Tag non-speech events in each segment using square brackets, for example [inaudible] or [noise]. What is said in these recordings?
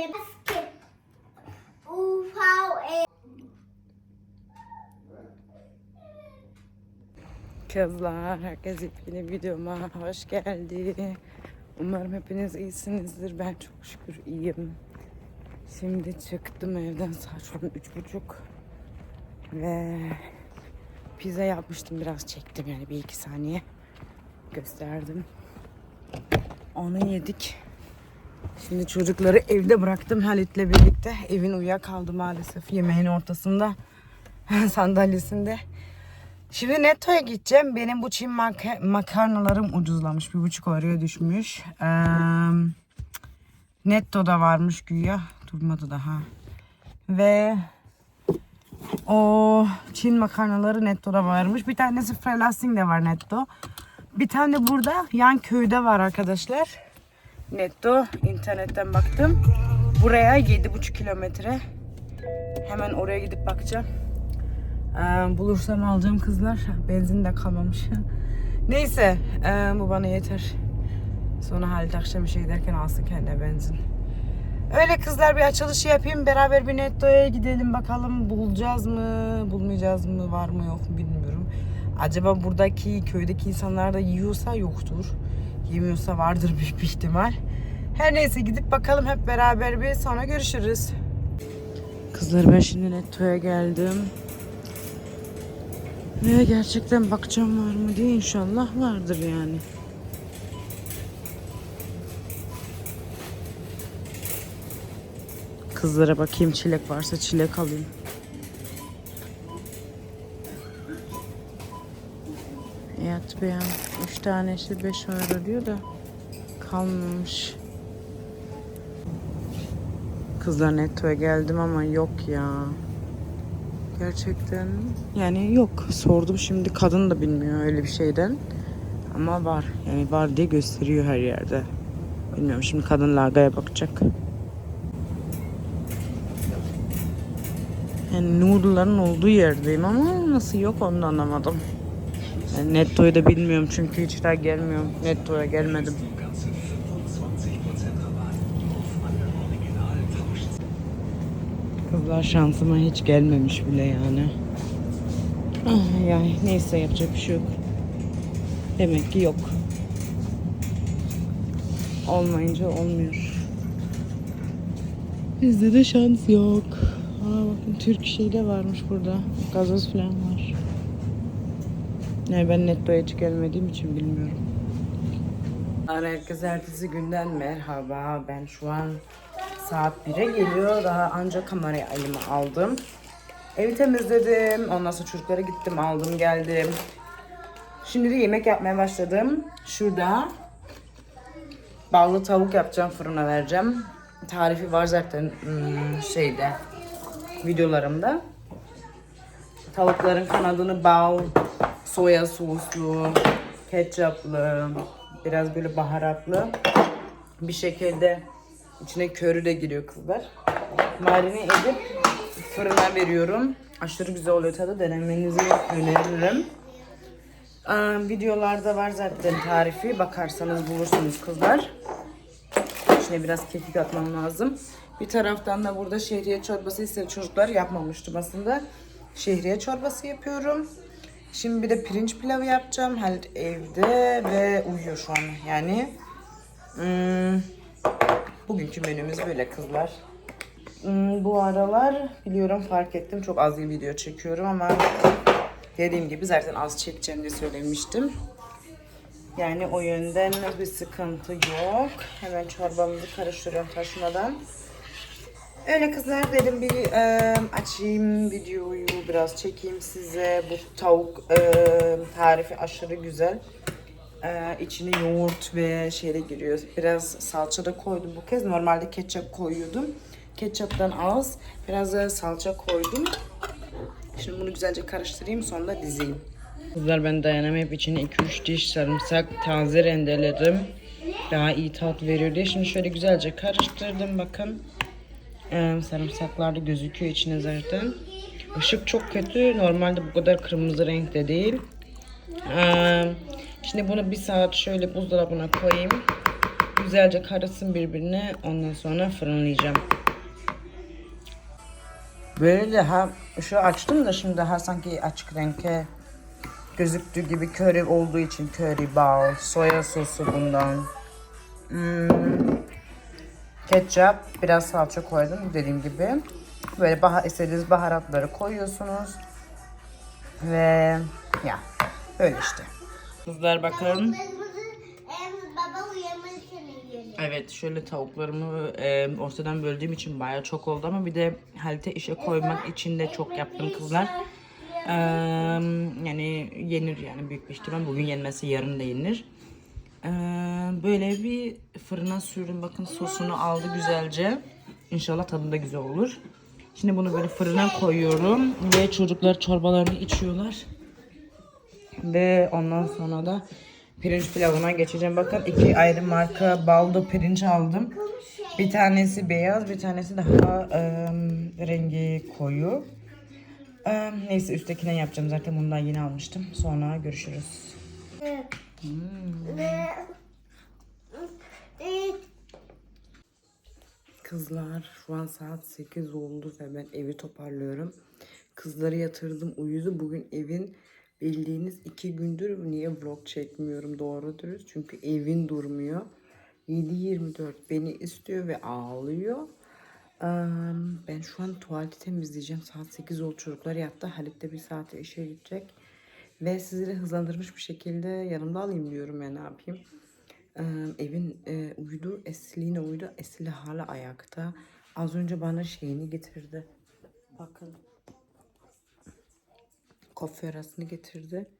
ile basket. UVE. Kızlar, herkes yeni videoma hoş geldi. Umarım hepiniz iyisinizdir. Ben çok şükür iyiyim. Şimdi çıktım evden saat şu an üç buçuk. Ve pizza yapmıştım biraz çektim yani bir iki saniye gösterdim. Onu yedik. Şimdi çocukları evde bıraktım Halit'le birlikte. Evin uyuyakaldı maalesef yemeğin ortasında [laughs] sandalyesinde. Şimdi Netto'ya gideceğim. Benim bu Çin maka- makarnalarım ucuzlamış. Bir buçuk euroya düşmüş. Ee, Netto'da varmış güya. Durmadı daha. Ve o Çin makarnaları Netto'da varmış. Bir tanesi Frelasting de var Netto. Bir tane burada yan köyde var arkadaşlar. Netto internetten baktım. Buraya 7,5 kilometre. Hemen oraya gidip bakacağım. Ee, bulursam alacağım kızlar. Benzin de kalmamış. [laughs] Neyse ee, bu bana yeter. Sonra Halit akşam işe giderken alsın kendine benzin. Öyle kızlar bir açılışı yapayım. Beraber bir Netto'ya gidelim bakalım. Bulacağız mı? Bulmayacağız mı? Var mı yok mu bilmiyorum. Acaba buradaki köydeki insanlar da yiyorsa yoktur. Yemiyorsa vardır büyük bir ihtimal. Her neyse gidip bakalım hep beraber bir sonra görüşürüz. Kızlar ben şimdi Netto'ya geldim. Ve gerçekten bakacağım var mı diye inşallah vardır yani. Kızlara bakayım çilek varsa çilek alayım. Evet beğen. Tanesi 5 euro diyor da kalmamış. Kızlar nettoya geldim ama yok ya. Gerçekten yani yok. Sordum şimdi kadın da bilmiyor öyle bir şeyden. Ama var. Yani var diye gösteriyor her yerde. Bilmiyorum şimdi kadın lagaya bakacak. Yani noodle'ların olduğu yerdeyim ama nasıl yok onu da anlamadım. Netto'yu da bilmiyorum çünkü hiç daha gelmiyorum. Netto'ya gelmedim. Kızlar şansıma hiç gelmemiş bile yani. Ah, yani neyse yapacak bir şey yok. Demek ki yok. Olmayınca olmuyor. Bizde de şans yok. Aa bakın Türk şey de varmış burada. Gazoz falan var. Yani ben Netto'ya hiç gelmediğim için bilmiyorum. Herkese ertesi günden merhaba. Ben şu an saat 1'e geliyor. Daha ancak kamerayı elime aldım. Evi temizledim. Ondan sonra çocuklara gittim, aldım, geldim. Şimdi de yemek yapmaya başladım. Şurada ballı tavuk yapacağım, fırına vereceğim. Tarifi var zaten hmm, şeyde videolarımda. Tavukların kanadını bal, soya soslu, ketçaplı, biraz böyle baharatlı bir şekilde içine körü de giriyor kızlar. Marine edip fırına veriyorum. Aşırı güzel oluyor tadı. Denemenizi öneririm. Aa, videolarda var zaten tarifi. Bakarsanız bulursunuz kızlar. İçine biraz kekik atmam lazım. Bir taraftan da burada şehriye çorbası ise çocuklar yapmamıştım aslında. Şehriye çorbası yapıyorum. Şimdi bir de pirinç pilavı yapacağım. Halit evde ve uyuyor şu an. Yani hmm, bugünkü menümüz böyle kızlar. Hmm, bu aralar biliyorum fark ettim çok az video çekiyorum ama dediğim gibi zaten az çekeceğim diye söylemiştim. Yani o yönden bir sıkıntı yok. Hemen çorbamızı karıştırıyorum taşmadan. Öyle kızlar dedim bir e, açayım videoyu biraz çekeyim size. Bu tavuk e, tarifi aşırı güzel. E, içine yoğurt ve şeyle giriyor. Biraz salça da koydum bu kez. Normalde ketçap koyuyordum. Ketçaptan az. Biraz da salça koydum. Şimdi bunu güzelce karıştırayım sonra dizeyim. Kızlar ben dayanamayıp içine 2-3 diş sarımsak taze rendeledim. Daha iyi tat veriyor diye. Şimdi şöyle güzelce karıştırdım bakın. Ee, sarımsaklar da gözüküyor içine zaten. Işık çok kötü. Normalde bu kadar kırmızı renkte değil. Şimdi bunu bir saat şöyle buzdolabına koyayım. güzelce karışsın birbirine. Ondan sonra fırınlayacağım. Böyle daha şu açtım da şimdi daha sanki açık renkte gözüktüğü gibi köri olduğu için köri bal, soya sosu bundan. Hmm, ketçap, biraz salça koydum dediğim gibi. Böyle bah istediğiniz baharatları koyuyorsunuz. Ve ya böyle işte. Kızlar bakın. Evet şöyle tavuklarımı e, ortadan böldüğüm için bayağı çok oldu ama bir de halite işe koymak için de çok yaptım kızlar. E, yani yenir yani büyük bir ihtimal bugün yenmesi yarın da yenir. E, böyle bir fırına sürdüm bakın sosunu aldı güzelce. İnşallah tadı da güzel olur. Şimdi bunu böyle fırına koyuyorum ve çocuklar çorbalarını içiyorlar. Ve ondan sonra da pirinç pilavına geçeceğim. Bakın iki ayrı marka baldo pirinç aldım. Bir tanesi beyaz, bir tanesi daha em, rengi koyu. Em, neyse üsttekine yapacağım. Zaten bundan yeni almıştım. Sonra görüşürüz. Kızlar şu an saat 8 oldu ve ben evi toparlıyorum. Kızları yatırdım uyudu. Bugün evin bildiğiniz iki gündür niye vlog çekmiyorum doğru dürüst. Çünkü evin durmuyor. 7-24 beni istiyor ve ağlıyor. Ben şu an tuvaleti temizleyeceğim. Saat 8 oldu çocuklar yattı. Halit de bir saate işe gidecek. Ve sizleri hızlandırmış bir şekilde yanımda alayım diyorum ya ne yapayım. Ee, evin e, uyudu. Esli yine uyudu. Esli hala ayakta. Az önce bana şeyini getirdi. Bakın. Kofi arasını getirdi.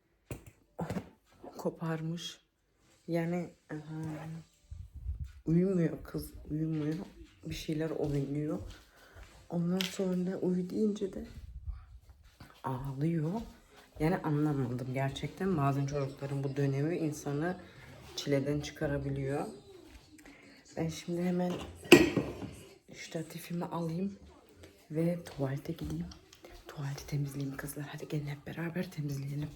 Koparmış. Yani e, uyumuyor kız. Uyumuyor. Bir şeyler oynuyor. Ondan sonra uyu deyince de ağlıyor. Yani anlamadım gerçekten. Bazen çocukların bu dönemi insanı çileden çıkarabiliyor. Ben şimdi hemen ştatifimi alayım ve tuvalete gideyim. Tuvaleti temizleyeyim kızlar. Hadi gelin hep beraber temizleyelim.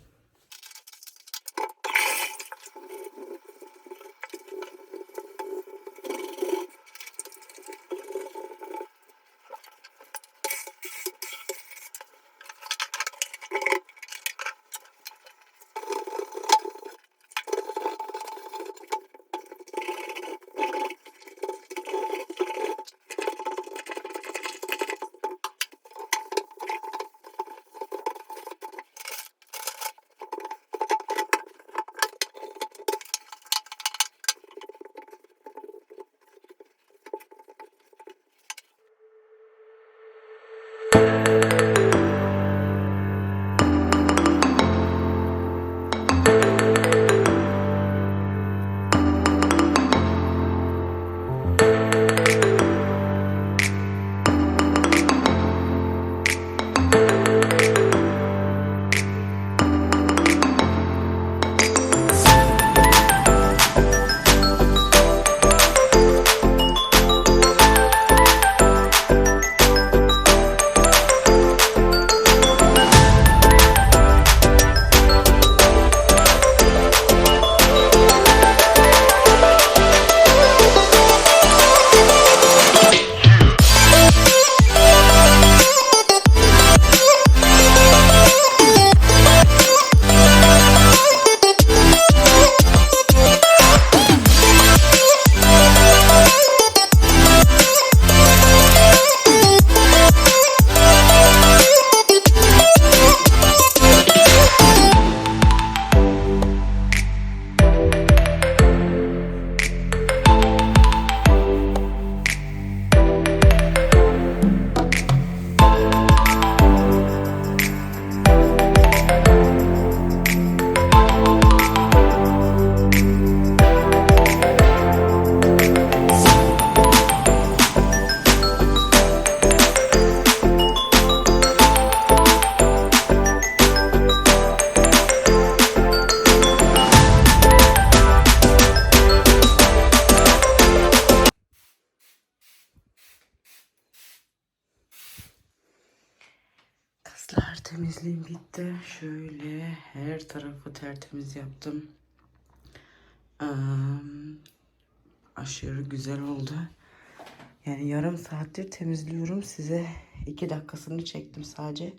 Bitti. Şöyle her tarafı tertemiz yaptım. Eee, aşırı güzel oldu. Yani yarım saattir temizliyorum. Size iki dakikasını çektim sadece.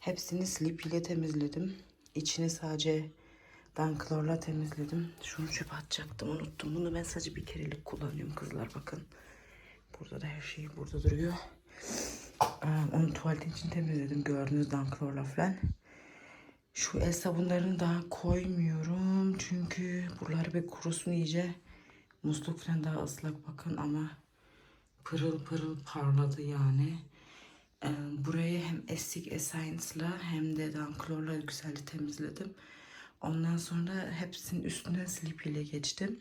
Hepsini slip ile temizledim. İçini sadece danklorla temizledim. Şunu çöpe atacaktım unuttum. Bunu ben sadece bir kerelik kullanıyorum kızlar bakın. Burada da her şey burada duruyor. Ee, Onu tuvaletin için temizledim gördüğünüz danklorla falan. Şu el sabunlarını daha koymuyorum. Çünkü buraları bir kurusun iyice. Musluk falan daha ıslak bakın ama pırıl pırıl parladı yani. Ee, burayı hem Essie Essence'la hem de Danklor'la güzelce temizledim. Ondan sonra hepsinin üstüne Sleepy ile geçtim.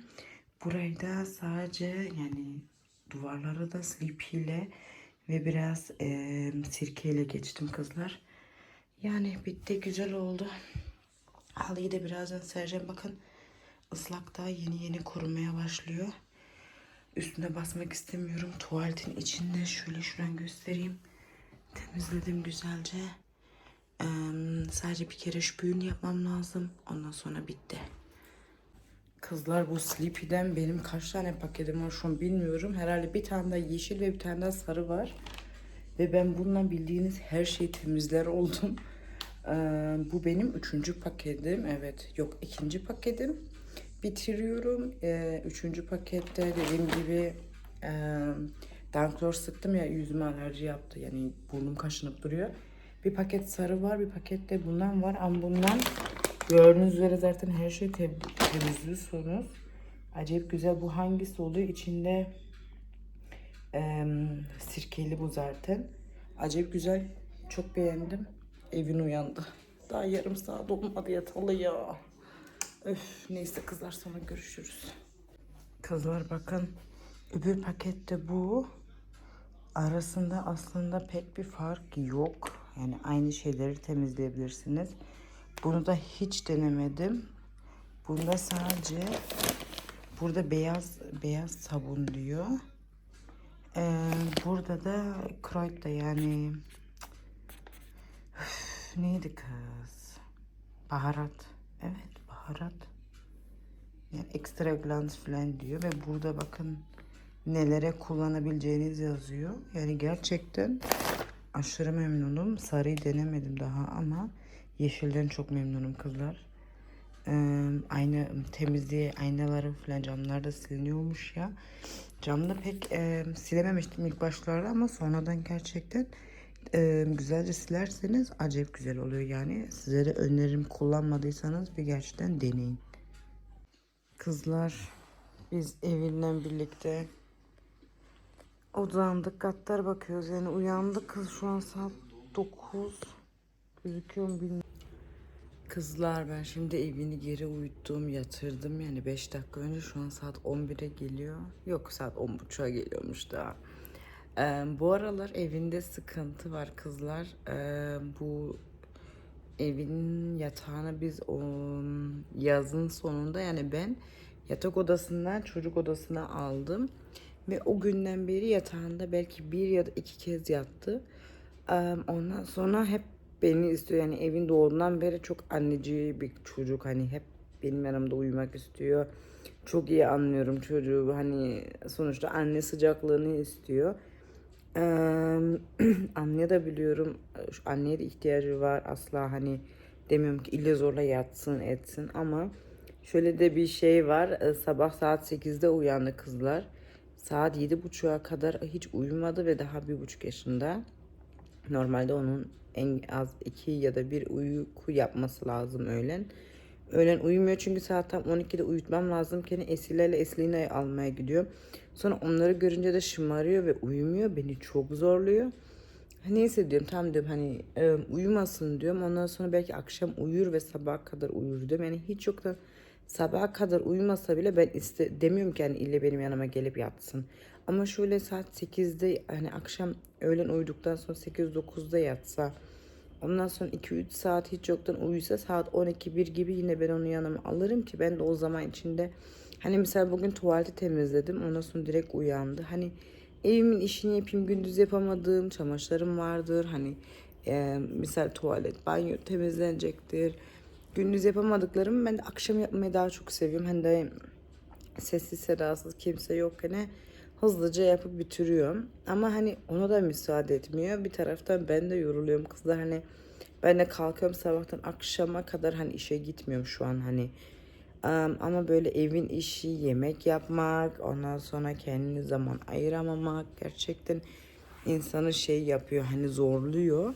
Burayı da sadece yani duvarları da Sleepy ile ve biraz e, sirkeyle geçtim kızlar. Yani bitti güzel oldu. Halıyı da birazdan sereceğim. Bakın ıslak daha yeni yeni kurumaya başlıyor. Üstüne basmak istemiyorum. Tuvaletin içinde şöyle şuradan göstereyim. Temizledim güzelce. Ee, sadece bir kere şu yapmam lazım. Ondan sonra bitti. Kızlar bu Sleepy'den benim kaç tane paketim var şu an bilmiyorum. Herhalde bir tane daha yeşil ve bir tane daha sarı var. Ve ben bununla bildiğiniz her şeyi temizler oldum. Ee, bu benim üçüncü paketim. Evet yok ikinci paketim. Bitiriyorum. Ee, üçüncü pakette dediğim gibi e, Danklor sıktım ya yüzüme alerji yaptı. Yani burnum kaşınıp duruyor. Bir paket sarı var bir paket de bundan var. Ama bundan gördüğünüz üzere zaten her şeyi te- temizliyorsunuz. Acayip güzel. Bu hangisi oluyor? İçinde Eee, sirkeli bu zaten. Acayip güzel. Çok beğendim. Evin uyandı. Daha yarım saat olmadı yatalı ya. Öf neyse kızlar sonra görüşürüz. Kızlar bakın. Öbür pakette bu. Arasında aslında pek bir fark yok. Yani aynı şeyleri temizleyebilirsiniz. Bunu da hiç denemedim. Bunda sadece burada beyaz beyaz sabun diyor. Ee, burada da Kreut da yani Üf, neydi kız? Baharat. Evet baharat. Yani ekstra glans falan diyor ve burada bakın nelere kullanabileceğiniz yazıyor. Yani gerçekten aşırı memnunum. Sarıyı denemedim daha ama yeşilden çok memnunum kızlar. Ee, aynı temizliği aynaları falan camlar da siliniyormuş ya. Camda pek e, silememiştim ilk başlarda ama sonradan gerçekten e, güzelce silerseniz acayip güzel oluyor yani. Size de öneririm kullanmadıysanız bir gerçekten deneyin. Kızlar biz evinden birlikte uzandık katlar bakıyoruz yani uyandık kız şu an saat 9 gözüküyor mu bilmiyorum. Kızlar ben şimdi evini geri uyuttum, yatırdım yani 5 dakika önce şu an saat 11'e geliyor. Yok saat 10.30'a geliyormuş daha. Ee, bu aralar evinde sıkıntı var kızlar. Ee, bu evin yatağını biz o yazın sonunda yani ben yatak odasından çocuk odasına aldım. Ve o günden beri yatağında belki bir ya da iki kez yattı. Ondan sonra hep beni istiyor. Yani evin doğduğundan beri çok anneci bir çocuk. Hani hep benim yanımda uyumak istiyor. Çok iyi anlıyorum çocuğu. Hani sonuçta anne sıcaklığını istiyor. Ee, [clears throat] anne de biliyorum. Şu anneye de ihtiyacı var. Asla hani demiyorum ki ille zorla yatsın etsin ama şöyle de bir şey var. Sabah saat 8'de uyandı kızlar. Saat 7.30'a kadar hiç uyumadı ve daha bir buçuk yaşında. Normalde onun en az iki ya da bir uyku yapması lazım öğlen. Öğlen uyumuyor çünkü saat tam 12'de uyutmam lazımken Esile ile Eslina'yı almaya gidiyor. Sonra onları görünce de şımarıyor ve uyumuyor. Beni çok zorluyor. Neyse diyorum tam diyorum hani e, uyumasın diyorum. Ondan sonra belki akşam uyur ve sabaha kadar uyur diyorum. Yani hiç yoktan sabaha kadar uyumasa bile ben iste, demiyorum ki hani ille benim yanıma gelip yatsın. Ama şöyle saat 8'de hani akşam öğlen uyuduktan sonra 8-9'da yatsa ondan sonra 2-3 saat hiç yoktan uyusa saat 12-1 gibi yine ben onu yanıma alırım ki ben de o zaman içinde hani mesela bugün tuvaleti temizledim ondan sonra direkt uyandı. Hani evimin işini yapayım gündüz yapamadığım çamaşırlarım vardır hani e, misal tuvalet banyo temizlenecektir gündüz yapamadıklarımı ben de akşam yapmayı daha çok seviyorum. Hani de sessiz sedasız kimse yokken hızlıca yapıp bitiriyorum. Ama hani ona da müsaade etmiyor. Bir taraftan ben de yoruluyorum kızlar hani ben de kalkıyorum sabahtan akşama kadar hani işe gitmiyorum şu an hani. Am, ama böyle evin işi, yemek yapmak, ondan sonra kendine zaman ayıramamak gerçekten insanı şey yapıyor hani zorluyor.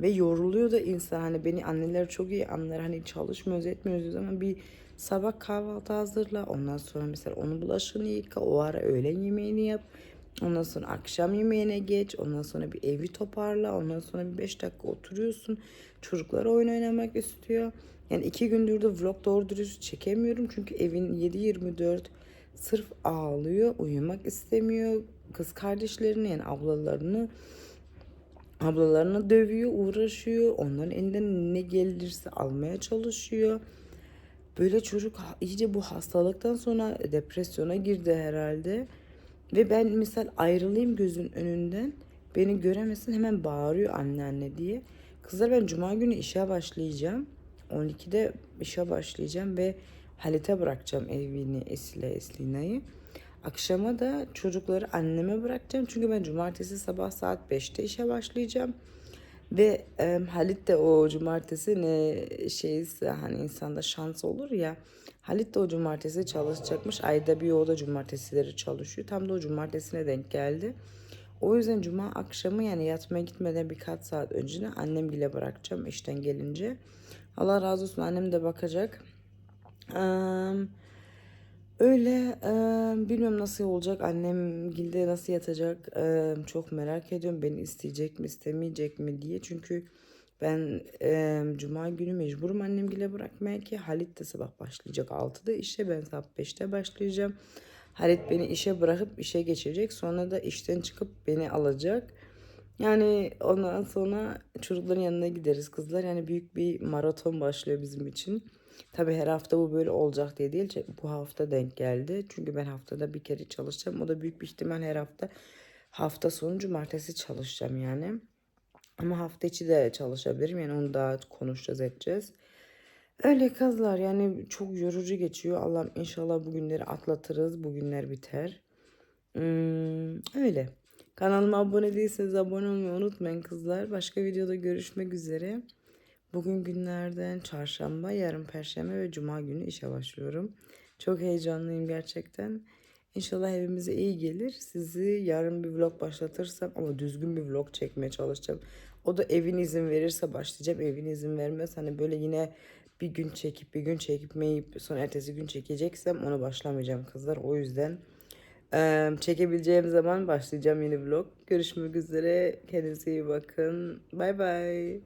Ve yoruluyor da insan hani beni anneler çok iyi anlar hani çalışmıyoruz etmiyoruz ama bir sabah kahvaltı hazırla ondan sonra mesela onun bulaşığını yıka o ara öğlen yemeğini yap ondan sonra akşam yemeğine geç ondan sonra bir evi toparla ondan sonra bir 5 dakika oturuyorsun çocuklar oyun oynamak istiyor yani iki gündür de vlog doğru dürüst çekemiyorum çünkü evin 7-24 sırf ağlıyor uyumak istemiyor kız kardeşlerini yani ablalarını ablalarını dövüyor, uğraşıyor. Onların elinden ne gelirse almaya çalışıyor. Böyle çocuk iyice bu hastalıktan sonra depresyona girdi herhalde. Ve ben misal ayrılayım gözün önünden. Beni göremesin hemen bağırıyor anne anne diye. Kızlar ben cuma günü işe başlayacağım. 12'de işe başlayacağım ve Halit'e bırakacağım evini Esile Eslina'yı. Akşama da çocukları anneme bırakacağım. Çünkü ben cumartesi sabah saat 5'te işe başlayacağım. Ve e, Halit de o cumartesi ne şeyse hani insanda şans olur ya. Halit de o cumartesi çalışacakmış. Ayda bir o da cumartesileri çalışıyor. Tam da o cumartesine denk geldi. O yüzden cuma akşamı yani yatmaya gitmeden birkaç saat önce de annemgile bırakacağım işten gelince. Allah razı olsun annem de bakacak. Eee Öyle eee, bilmiyorum nasıl olacak annem gilde nasıl yatacak eee, çok merak ediyorum. Beni isteyecek mi istemeyecek mi diye. Çünkü ben eee, cuma günü mecburum annem gile bırakmaya ki Halit de sabah başlayacak 6'da işe ben saat 5'te başlayacağım. Halit beni işe bırakıp işe geçecek sonra da işten çıkıp beni alacak. Yani ondan sonra çocukların yanına gideriz kızlar. Yani büyük bir maraton başlıyor bizim için. Tabii her hafta bu böyle olacak diye değil. Bu hafta denk geldi. Çünkü ben haftada bir kere çalışacağım. O da büyük bir ihtimal her hafta hafta sonu cumartesi çalışacağım yani. Ama hafta içi de çalışabilirim. Yani onu daha konuşacağız edeceğiz. Öyle kızlar yani çok yorucu geçiyor. Allah'ım inşallah bu günleri atlatırız. Bu günler biter. Hmm, öyle. Kanalıma abone değilseniz abone olmayı unutmayın kızlar. Başka videoda görüşmek üzere. Bugün günlerden çarşamba, yarın perşembe ve cuma günü işe başlıyorum. Çok heyecanlıyım gerçekten. İnşallah evimize iyi gelir. Sizi yarın bir vlog başlatırsam ama düzgün bir vlog çekmeye çalışacağım. O da evin izin verirse başlayacağım. Evin izin vermez. Hani böyle yine bir gün çekip bir gün çekmeyip sonra ertesi gün çekeceksem onu başlamayacağım kızlar. O yüzden eee, çekebileceğim zaman başlayacağım yeni vlog. Görüşmek üzere. Kendinize iyi bakın. Bay bay.